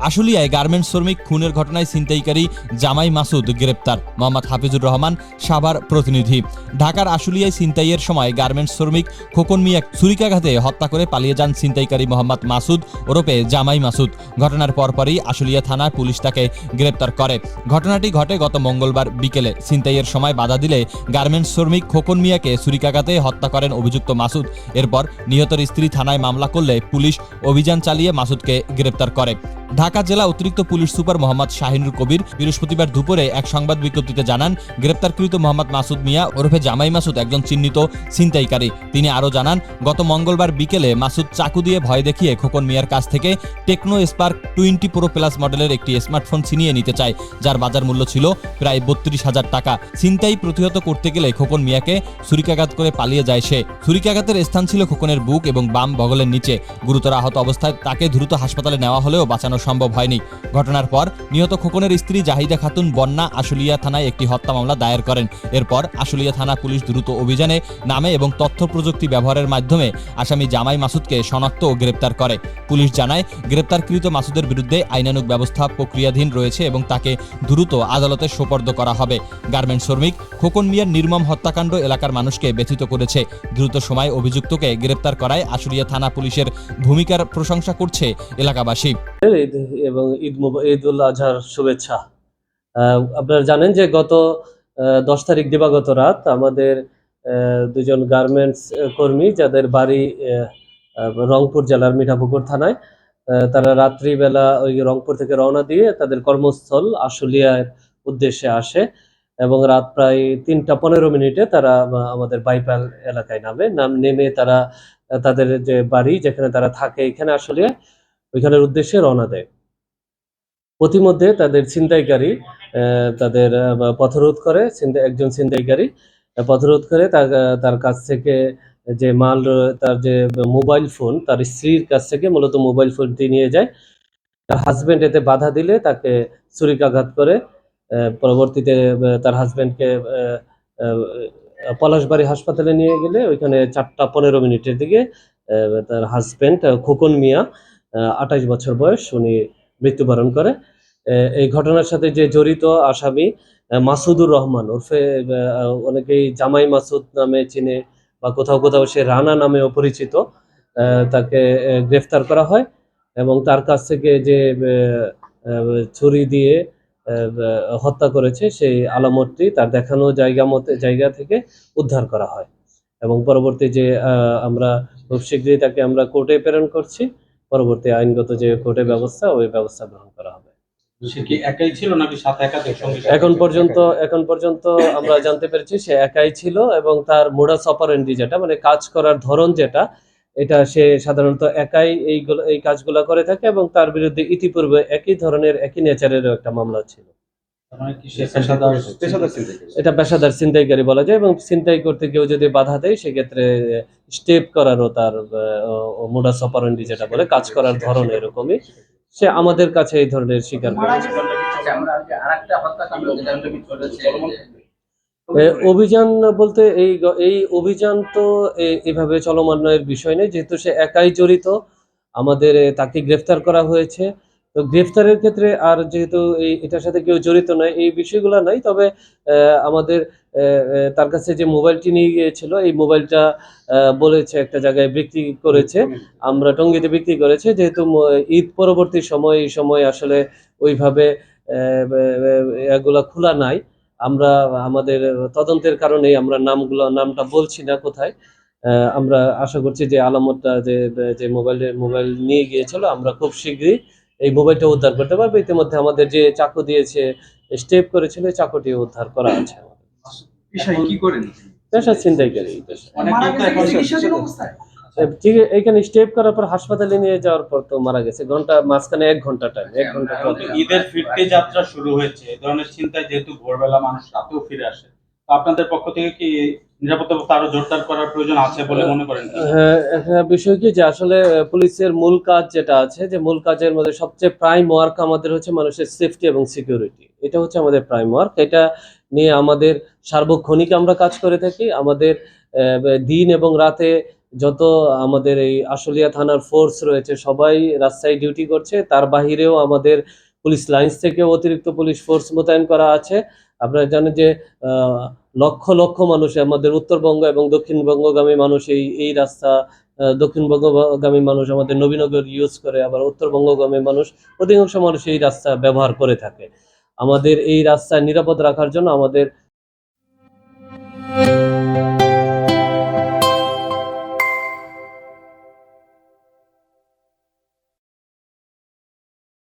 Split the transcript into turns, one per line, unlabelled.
আশুলিয়ায় garments শ্রমিক খুনের ঘটনায় ছিনতাইকারী জামাই মাসুদ গ্রেপ্তার। মোহাম্মদ হাফিজুর রহমান, সাভার প্রতিনিধি। ঢাকার আশুলিয়ায় ছিনতাইয়ের সময় গার্মেন্টস শ্রমিক খোকন মিয়া ছুরিকাঘাতে হত্যা করে পালিয়ে যান ছিনতাইকারী মোহাম্মদ মাসুদ ওরফে জামাই মাসুদ। ঘটনার পরপরই আশুলিয়া থানায় পুলিশ তাকে গ্রেপ্তার করে। ঘটনাটি ঘটে গত মঙ্গলবার বিকেলে। ছিনতাইয়ের সময় বাধা দিলে গার্মেন্টস শ্রমিক খোকন মিয়াকে ছুরিকাঘাতে হত্যা করেন অভিযুক্ত মাসুদ। এরপর নিহতের স্ত্রী থানায় মামলা করলে পুলিশ অভিযান চালিয়ে মাসুদকে গ্রেপ্তার করে। ঢাকা জেলা অতিরিক্ত পুলিশ সুপার মোহাম্মদ শাহিনুর কবির বৃহস্পতিবার দুপুরে এক সংবাদ বিজ্ঞপ্তিতে জানান, গ্রেপ্তারকৃত মোহাম্মদ মাসুদ মিয়া ওরফে জামাই মাসুদ একজন চিহ্নিত ছিনতাইকারী। তিনি আরও জানান, গত মঙ্গলবার বিকেলে মাসুদ চাকু দিয়ে ভয় দেখিয়ে খোকন মিয়ার কাছ থেকে Tecno Spark twenty Pro Plus মডেলের একটি স্মার্টফোন ছিনিয়ে নিতে চায়, যার বাজার মূল্য ছিল প্রায় বত্রিশ হাজার টাকা। ছিনতাই প্রতিহত করতে গেলে খোকন মিয়াকে ছুরিকাঘাত করে পালিয়ে যায় সে। ছুরিকাঘাতের স্থান ছিল খোকনের বুক এবং বাম বগলের নিচে। গুরুতর আহত অবস্থায় তাকে দ্রুত হাসপাতালে নেওয়া হলেও বাঁচানো সম্ভব হয়নি। ঘটনার পর নিহত খোকনের স্ত্রী জাহিদা খাতুন বন্যা আশুলিয়া থানায় একটি হত্যা মামলা দায়ের করেন। এরপর আশুলিয়া থানা পুলিশ দ্রুত অভিযানে নামে এবং তথ্য প্রযুক্তি ব্যবহারের মাধ্যমে আসামি জামাই মাসুদকে শনাক্ত ও গ্রেপ্তার করে। পুলিশ জানায়, গ্রেপ্তারকৃত মাসুদের বিরুদ্ধে আইনানুগ ব্যবস্থা প্রক্রিয়াধীন রয়েছে এবং তাকে দ্রুত আদালতে সোপর্দ করা হবে। গার্মেন্ট শ্রমিক খোকন মিয়ার নির্মম হত্যাকাণ্ড এলাকার মানুষকে ব্যথিত করেছে। দ্রুত সময় অভিযুক্তকে গ্রেপ্তার করায় আশুলিয়া থানা পুলিশের ভূমিকার প্রশংসা করছে এলাকাবাসী।
এবং ঈদ মুবা- ঈদ উল আজহার শুভেচ্ছা। আপনারা জানেন যে গত দশ তারিখ দিবাগত রাত আমাদের দুজন গার্মেন্টস কর্মী যাদের বাড়ি রংপুর জেলার মিঠাপুকুর থানায় তারা রাত্রিবেলা ওই রংপুর থেকে রওনা দিয়ে তাদের কর্মস্থল আশুলিয়ার উদ্দেশ্যে আসে এবং রাত প্রায় তিনটা পনেরো মিনিটে তারা আমাদের বাইপাল এলাকায় নামে। নাম নেমে তারা, তাদের যে বাড়ি যেখানে তারা থাকে এখানে আশুলিয়ায়, ওইখানের উদ্দেশ্যে রওনা দেয়। প্রতিমধ্যে তাদের ছিনতাইকারী তাদের পথরোধ করে একজন ছিনতাইকারী পথরোধ করে তার কাছ থেকে যে মাল তার যে মোবাইল ফোন, তার স্ত্রীর কাছ থেকে মূলত মোবাইল ফোনটি নিয়ে যায়। তার হাজবেন্ড এতে বাধা দিলে তাকে ছুরিকাঘাত করে পরবর্তীতে তার হাজব্যান্ডকে পলাশবাড়ি হাসপাতালে নিয়ে গেলে ওইখানে চারটা পনেরো মিনিটের দিকে তার হাজবেন্ড খোকন মিয়া আঠাশ বছর বয়স, উনি মৃত্যুবরণ করে। এই ঘটনার সাথে যে জড়িত আসামি মাসুদুর রহমান ওরফে অনেকেই জামাই মাসুদ নামে চিনে বা কোথাও কোথাও সে রানা নামেও পরিচিত। তাকে গ্রেফতার করা হয় এবং তার কাছ থেকে যে ছুরি দিয়ে হত্যা করেছে, সেই আলামতটি তার দেখানো জায়গা মতে, জায়গা থেকে উদ্ধার করা হয়। এবং পরবর্তী যে আমরা খুব শীঘ্রই তাকে আমরা কোর্টে প্রেরণ করছি। পরবর্তী আইনগত যে কোর্টের ব্যবস্থা ওই ব্যবস্থা গ্রহণ করা হবে। এখন পর্যন্ত এখন পর্যন্ত আমরা জানতে পেরেছি সে একাই ছিল এবং তার মোডাস অপারেন্ডি যেটা মানে কাজ করার ধরন যেটা এটা সে সাধারণত একাই এইগুলো এই কাজগুলো করে থাকে এবং তার বিরুদ্ধে ইতিপূর্বে একই ধরনের একই নেচারেরও একটা মামলা ছিল। এটা পেশাদার ছিনতাইকারী বলা যায় এবং ছিনতাই করতে কেউ যদি বাধা দেয় সেক্ষেত্রে স্টেপ করারও তার মোডাস অপারেন্ডি যেটা বলে কাজ করার ধরন এরকমই। সে আমাদের কাছে এই ধরনের স্বীকার করেছে।
আচ্ছা,
অভিযান বলতে এই এই অভিযান তো এভাবে চলমানের বিষয় নেই যেহেতু সে একাই জড়িত আমাদের তাকে গ্রেফতার করা হয়েছে। তো গ্রেফতারের ক্ষেত্রে আর যেহেতু এই এটার সাথে কেউ জড়িত নয় এই বিষয়গুলো নাই তবে আমাদের তার কাছে যে মোবাইলটি নিয়ে গিয়েছিল এই মোবাইলটা বলেছে একটা জায়গায় বিক্রি করেছে আমরা টঙ্গিতে বিক্রি করেছে যেহেতু ঈদ পরবর্তী সময় এই সময় আসলে ওইভাবে এগুলা খোলা নাই। আমরা আমাদের তদন্তের কারণেই আমরা নামগুলো নামটা বলছি না কোথায়। আহ, আমরা আশা করছি যে আলামতটা যে যে মোবাইল মোবাইল নিয়ে গিয়েছিল আমরা খুব শীঘ্রই এই মোবাইলটা উদ্ধার করতে পারবে? ইতিমধ্যে আমাদের যে চাকু দিয়েছে স্টেপ করেছিল এই চাকুটি উদ্ধার করা আছে
কি করেন?
পেশা ছিনতাইকারী পেশা
অনেক কিন্তু এখন
ঠিক আছে, এইখানে স্টেপ করার পর হাসপাতালে নিয়ে যাওয়ার পর তো মারা গেছে। ঘণ্টা মাঝখানে এক ঘণ্টা টাইম এক
ঘণ্টা ঈদের ফিরতে যাত্রা শুরু হয়েছে। এই ধরনের চিন্তায় যেহেতু ভোরবেলা মানুষ রাতেও ফিরে আসে। আপনাদের পক্ষ থেকে কি নিরাপত্তা ব্যবস্থা আরও জোরদার করার প্রয়োজন আছে বলে মনে করেন?
হ্যাঁ বিষয় কি যে আসলে পুলিশের মূল কাজ যেটা আছে, যে মূল কাজের মধ্যে সবচেয়ে প্রাইম ওয়ার্ক আমাদের হচ্ছে মানুষের সেফটি এবং সিকিউরিটি এটা হচ্ছে আমাদের প্রাইম ওয়ার্ক এটা নিয়ে আমাদের সার্বক্ষণিক আমরা কাজ করে থাকি। আমাদের দিন এবং রাতে যত আমাদের এই আশুলিয়া থানার ফোর্স রয়েছে, সবাই রাস্তায় ডিউটি করছে। তার বাহিরেও আমাদের পুলিশ লাইন্স থেকে অতিরিক্ত পুলিশ ফোর্স মোতায়েন করা আছে। আপনারা জানেন যে লক্ষ লক্ষ মানুষ আমাদের উত্তরবঙ্গ এবং দক্ষিণবঙ্গগামী মানুষ এই এই রাস্তা দক্ষিণবঙ্গগামী মানুষ আমাদের নবীনগর ইউজ করে, আবার উত্তরবঙ্গগামী মানুষ অধিকাংশ মানুষ এই রাস্তা ব্যবহার করে থাকে। আমাদের এই রাস্তায় নিরাপদ রাখার জন্য আমাদের